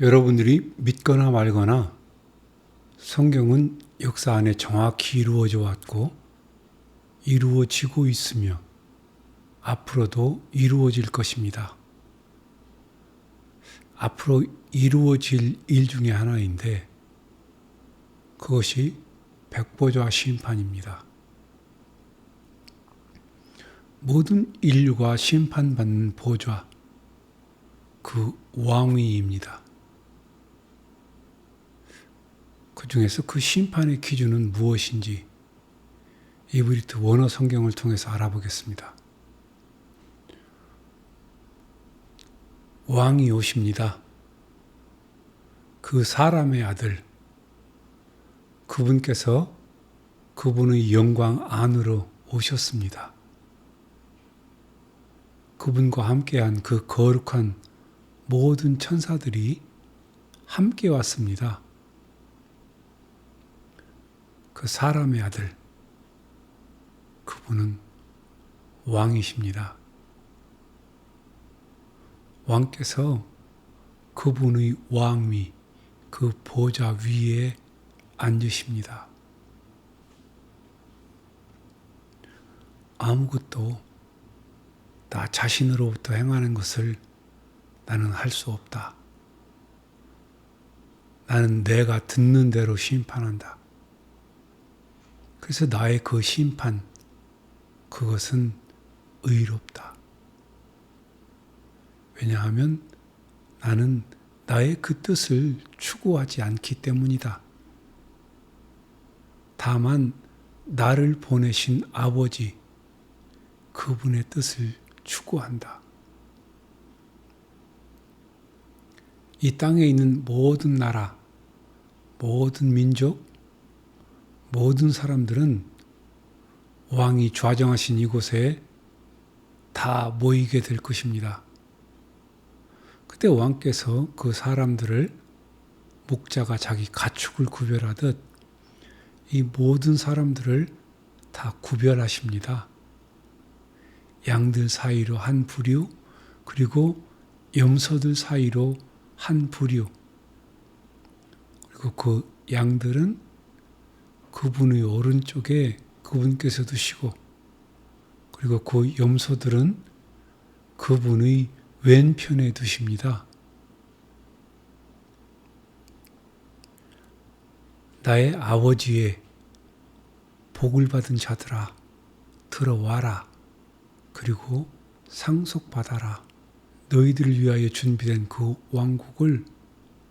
여러분들이 믿거나 말거나 성경은 역사 안에 정확히 이루어져 왔고 이루어지고 있으며 앞으로도 이루어질 것입니다. 앞으로 이루어질 일 중에 하나인데 그것이 백보좌 심판입니다. 모든 인류가 심판받는 보좌, 그 왕위입니다. 그 중에서 그 심판의 기준은 무엇인지 이브리트 원어 성경을 통해서 알아보겠습니다. 왕이 오십니다. 그 사람의 아들, 그분께서 그분의 영광 안으로 오셨습니다. 그분과 함께한 그 거룩한 모든 천사들이 함께 왔습니다. 그 사람의 아들, 그분은 왕이십니다. 왕께서 그분의 왕위, 그 보좌 위에 앉으십니다. 아무것도 나 자신으로부터 행하는 것을 나는 할 수 없다. 나는 내가 듣는 대로 심판한다. 그래서 나의 그 심판, 그것은 의롭다. 왜냐하면 나는 나의 그 뜻을 추구하지 않기 때문이다. 다만 나를 보내신 아버지, 그분의 뜻을 추구한다. 이 땅에 있는 모든 나라, 모든 민족, 모든 사람들은 왕이 좌정하신 이곳에 다 모이게 될 것입니다. 그때 왕께서 그 사람들을 목자가 자기 가축을 구별하듯 이 모든 사람들을 다 구별하십니다. 양들 사이로 한 부류, 그리고 염소들 사이로 한 부류. 그리고 그 양들은 그분의 오른쪽에 그분께서 두시고, 그리고 그 염소들은 그분의 왼편에 두십니다. 나의 아버지의 복을 받은 자들아, 들어와라. 그리고 상속받아라. 너희들을 위하여 준비된 그 왕국을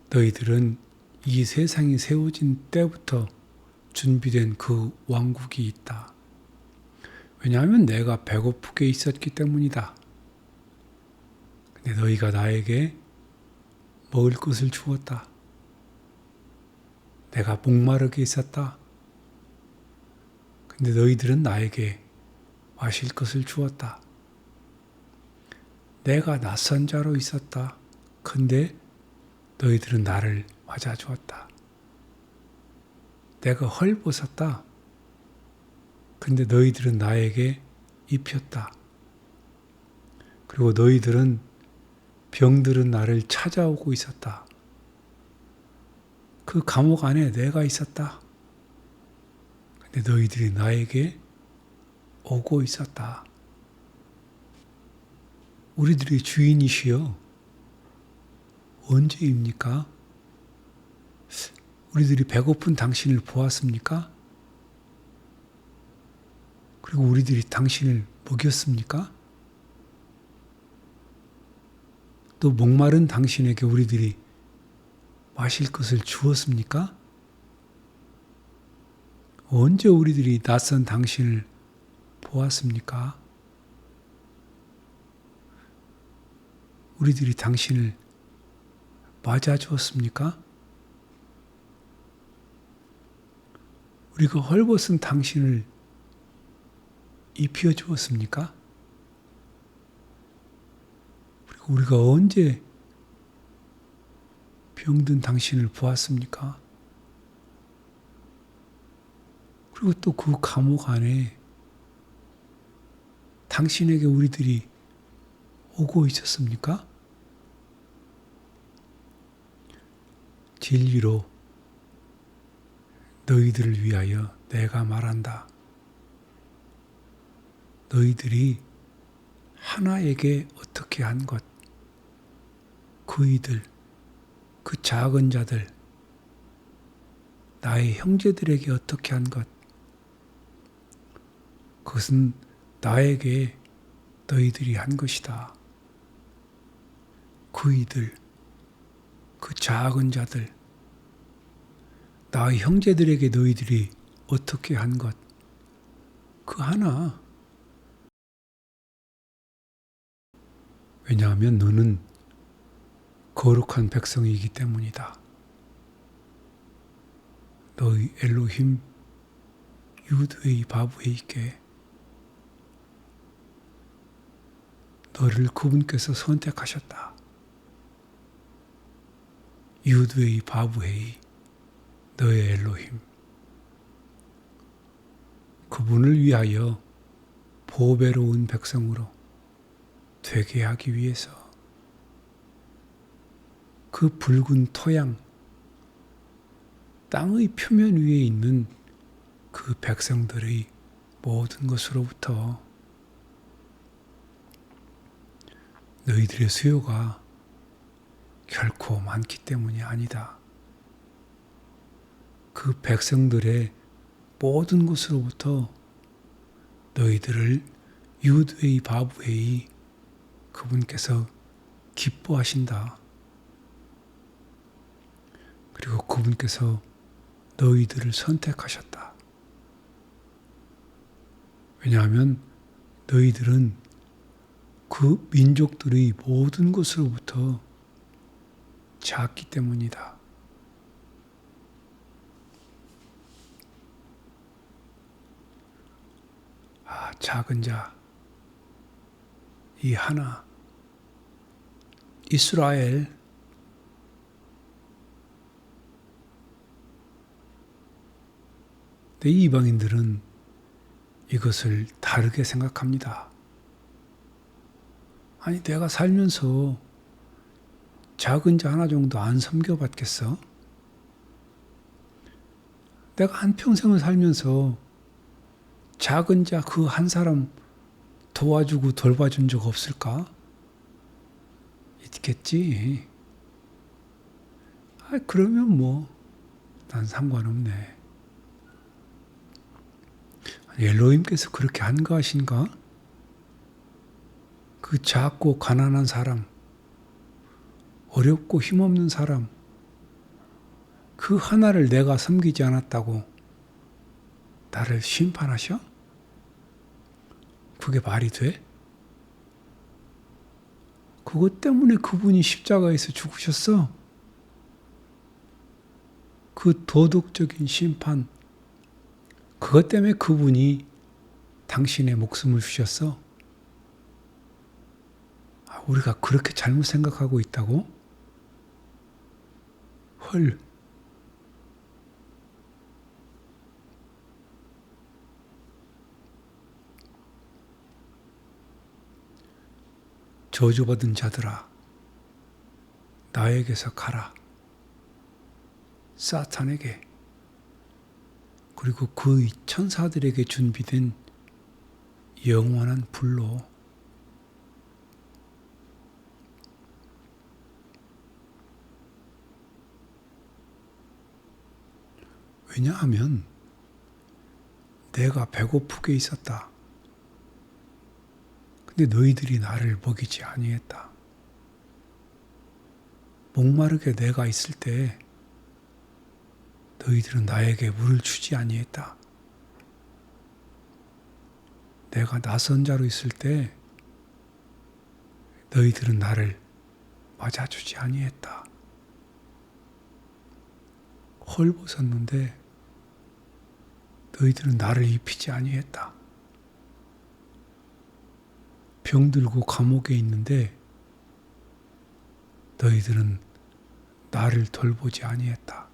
너희들은 이 세상이 세워진 때부터 준비된 그 왕국이 있다. 왜냐하면 내가 배고프게 있었기 때문이다. 근데 너희가 나에게 먹을 것을 주었다. 내가 목마르게 있었다. 근데 너희들은 나에게 마실 것을 주었다. 내가 낯선 자로 있었다. 근데 너희들은 나를 맞아 주었다. 내가 헐벗었다. 근데 너희들은 나에게 입혔다. 그리고 너희들은 병들은 나를 찾아오고 있었다. 그 감옥 안에 내가 있었다. 근데 너희들이 나에게 오고 있었다. 우리들의 주인이시여 언제입니까? 우리들이 배고픈 당신을 보았습니까? 그리고 우리들이 당신을 먹였습니까? 또 목마른 당신에게 우리들이 마실 것을 주었습니까? 언제 우리들이 낯선 당신을 보았습니까? 우리들이 당신을 맞아 주었습니까? 우리가 헐벗은 당신을 입혀 주었습니까? 그리고 우리가 언제 병든 당신을 보았습니까? 그리고 또 그 감옥 안에 당신에게 우리들이 오고 있었습니까? 진리로 너희들을 위하여 내가 말한다. 너희들이 하나에게 어떻게 한 것, 그 이들, 그 작은 자들, 나의 형제들에게 어떻게 한 것, 그것은 나에게 너희들이 한 것이다. 그 이들, 그 작은 자들, 나의 형제들에게 너희들이 어떻게 한 것, 그 하나. 왜냐하면 너는 거룩한 백성이기 때문이다. 너희 엘로힘 유드의 바브에게 너를 그분께서 선택하셨다. 유드의 바브헤이 너의 엘로힘 그분을 위하여 보배로운 백성으로 되게 하기 위해서 그 붉은 토양 땅의 표면 위에 있는 그 백성들의 모든 것으로부터 너희들의 수요가 결코 많기 때문이 아니다. 그 백성들의 모든 것으로부터 너희들을 유드의 바브의 그분께서 기뻐하신다. 그리고 그분께서 너희들을 선택하셨다. 왜냐하면 너희들은 그 민족들의 모든 것으로부터 작기 때문이다. 아, 작은 자, 이 하나, 이스라엘, 내 이방인들은 이것을 다르게 생각합니다. 아니, 내가 살면서 작은 자 하나 정도 안 섬겨봤겠어? 내가 한평생을 살면서 작은 자 그 한 사람 도와주고 돌봐준 적 없을까? 있겠지. 아, 그러면 뭐, 난 상관없네. 엘로힘께서 그렇게 한가하신가? 그 작고 가난한 사람, 어렵고 힘없는 사람, 그 하나를 내가 섬기지 않았다고 나를 심판하셔? 그게 말이 돼? 그것 때문에 그분이 십자가에서 죽으셨어. 그 도덕적인 심판, 그것 때문에 그분이 당신의 목숨을 주셨어. 아, 우리가 그렇게 잘못 생각하고 있다고? 헐. 저주받은 자들아, 나에게서 가라. 사탄에게, 그리고 그 천사들에게 준비된 영원한 불로 왜냐하면 내가 배고프게 있었다. 근데 너희들이 나를 먹이지 아니했다. 목마르게 내가 있을 때 너희들은 나에게 물을 주지 아니했다. 내가 낯선 자로 있을 때 너희들은 나를 맞아주지 아니했다. 헐벗었는데 너희들은 나를 입히지 아니했다. 병들고 감옥에 있는데 너희들은 나를 돌보지 아니했다.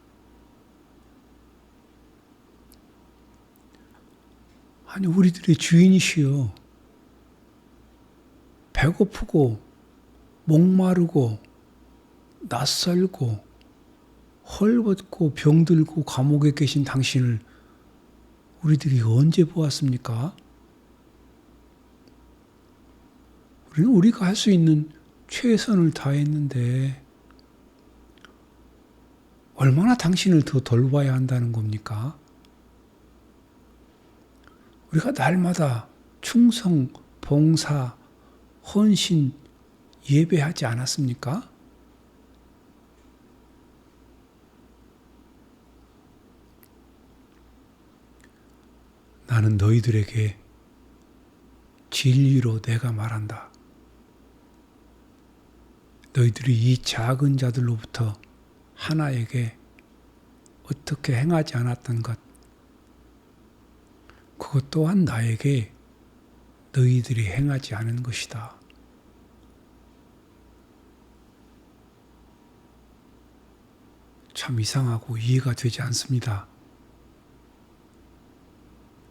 아니 우리들의 주인이시여 배고프고 목마르고 낯설고 헐벗고 병들고 감옥에 계신 당신을 우리들이 언제 보았습니까? 우리는 우리가 할 수 있는 최선을 다했는데 얼마나 당신을 더 돌봐야 한다는 겁니까? 우리가 날마다 충성, 봉사, 헌신 예배하지 않았습니까? 나는 너희들에게 진리로 내가 말한다. 너희들이 이 작은 자들로부터 하나에게 어떻게 행하지 않았던 것, 그것 또한 나에게 너희들이 행하지 않은 것이다. 참 이상하고 이해가 되지 않습니다.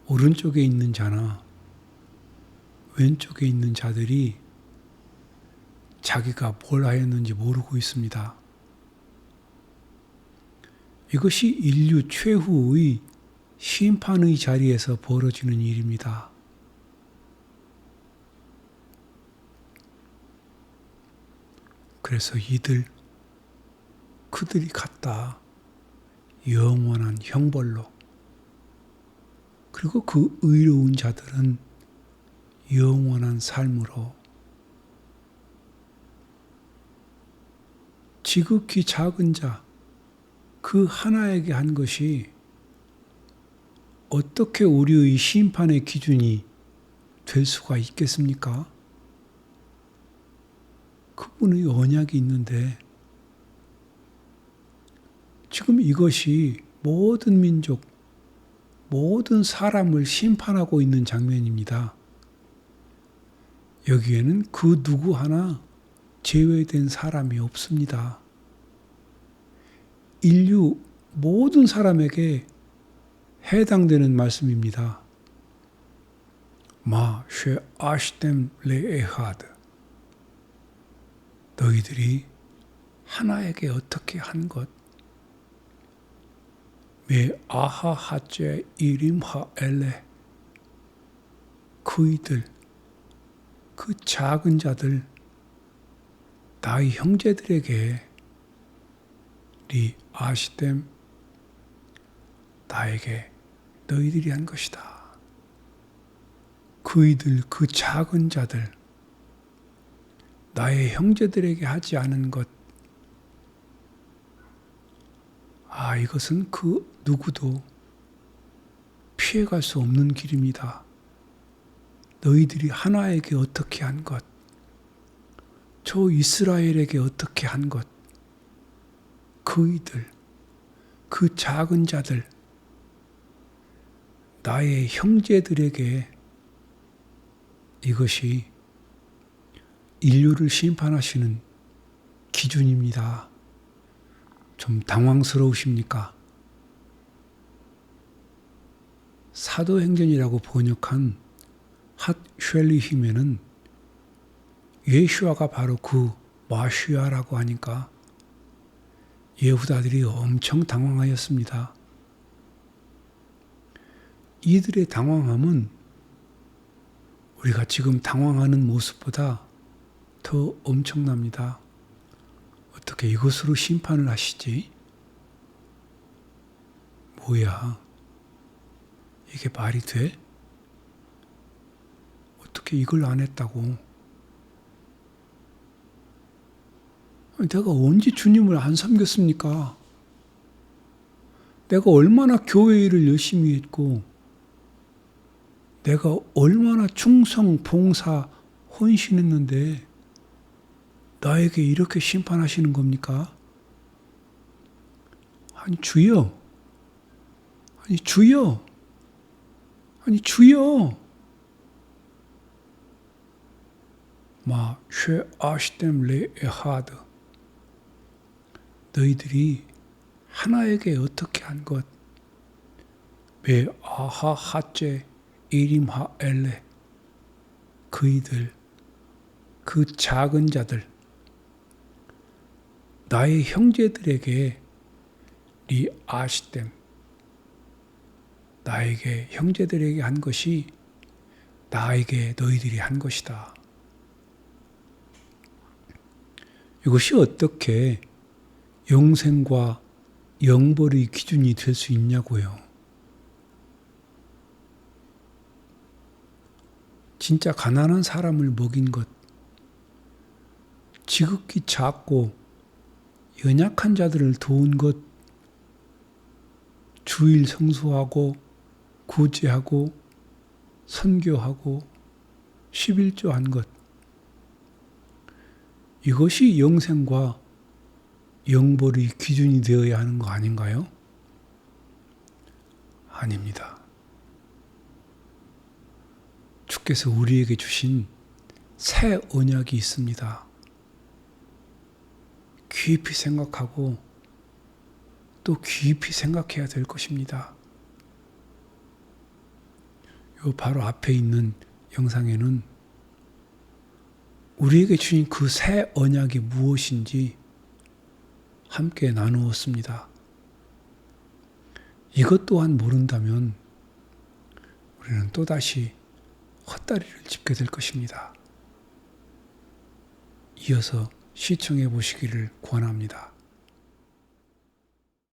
오른쪽에 있는 자나 왼쪽에 있는 자들이 자기가 뭘 하였는지 모르고 있습니다. 이것이 인류 최후의 심판의 자리에서 벌어지는 일입니다. 그래서 이들, 그들이 갔다. 영원한 형벌로. 그리고 그 의로운 자들은 영원한 삶으로 지극히 작은 자, 그 하나에게 한 것이 어떻게 우리의 심판의 기준이 될 수가 있겠습니까? 그분의 언약이 있는데 지금 이것이 모든 민족, 모든 사람을 심판하고 있는 장면입니다. 여기에는 그 누구 하나 제외된 사람이 없습니다. 인류 모든 사람에게 해당되는 말씀입니다. 마, 쉐, 아시템, 레에하드. 너희들이 하나에게 어떻게 한 것. 메 아하 하제 이림하 엘레. 그이들, 그 작은 자들, 나의 형제들에게 리 아시템 나에게 너희들이 한 것이다. 그이들 그 작은 자들 나의 형제들에게 하지 않은 것. 아, 이것은 그 누구도 피해갈 수 없는 길입니다. 너희들이 하나에게 어떻게 한 것, 저 이스라엘에게 어떻게 한 것, 그이들, 그 작은 자들, 나의 형제들에게 이것이 인류를 심판하시는 기준입니다. 좀 당황스러우십니까? 사도행전이라고 번역한 핫 쉘리힘에는 예슈아가 바로 그 마슈아라고 하니까 예후다들이 엄청 당황하였습니다. 이들의 당황함은 우리가 지금 당황하는 모습보다 더 엄청납니다. 어떻게 이것으로 심판을 하시지? 뭐야? 이게 말이 돼? 어떻게 이걸 안 했다고? 내가 언제 주님을 안 섬겼습니까? 내가 얼마나 교회 일을 열심히 했고, 내가 얼마나 충성, 봉사, 헌신했는데, 나에게 이렇게 심판하시는 겁니까? 아니, 주여. 아니, 주여. 아니, 주여. 마, 쉐 아시템 레 에하드. 너희들이 하나에게 어떻게 한 것, 메 아하 하제 이림하 엘레? 그이들 그 작은 자들 나의 형제들에게 아시댐 나에게 형제들에게 한 것이 나에게 너희들이 한 것이다. 이것이 어떻게 영생과 영벌의 기준이 될 수 있냐고요. 진짜 가난한 사람을 먹인 것, 지극히 작고 연약한 자들을 도운 것, 주일 성수하고 구제하고 선교하고 11조 한 것. 이것이 영생과 영벌의 기준이 되어야 하는 거 아닌가요? 아닙니다. 주께서 우리에게 주신 새 언약이 있습니다. 깊이 생각하고 또 깊이 생각해야 될 것입니다. 요 바로 앞에 있는 영상에는 우리에게 주신 그 새 언약이 무엇인지 함께 나누었습니다. 이것 또한 모른다면 우리는 또다시 헛다리를 짚게 될 것입니다. 이어서 시청해 보시기를 권합니다.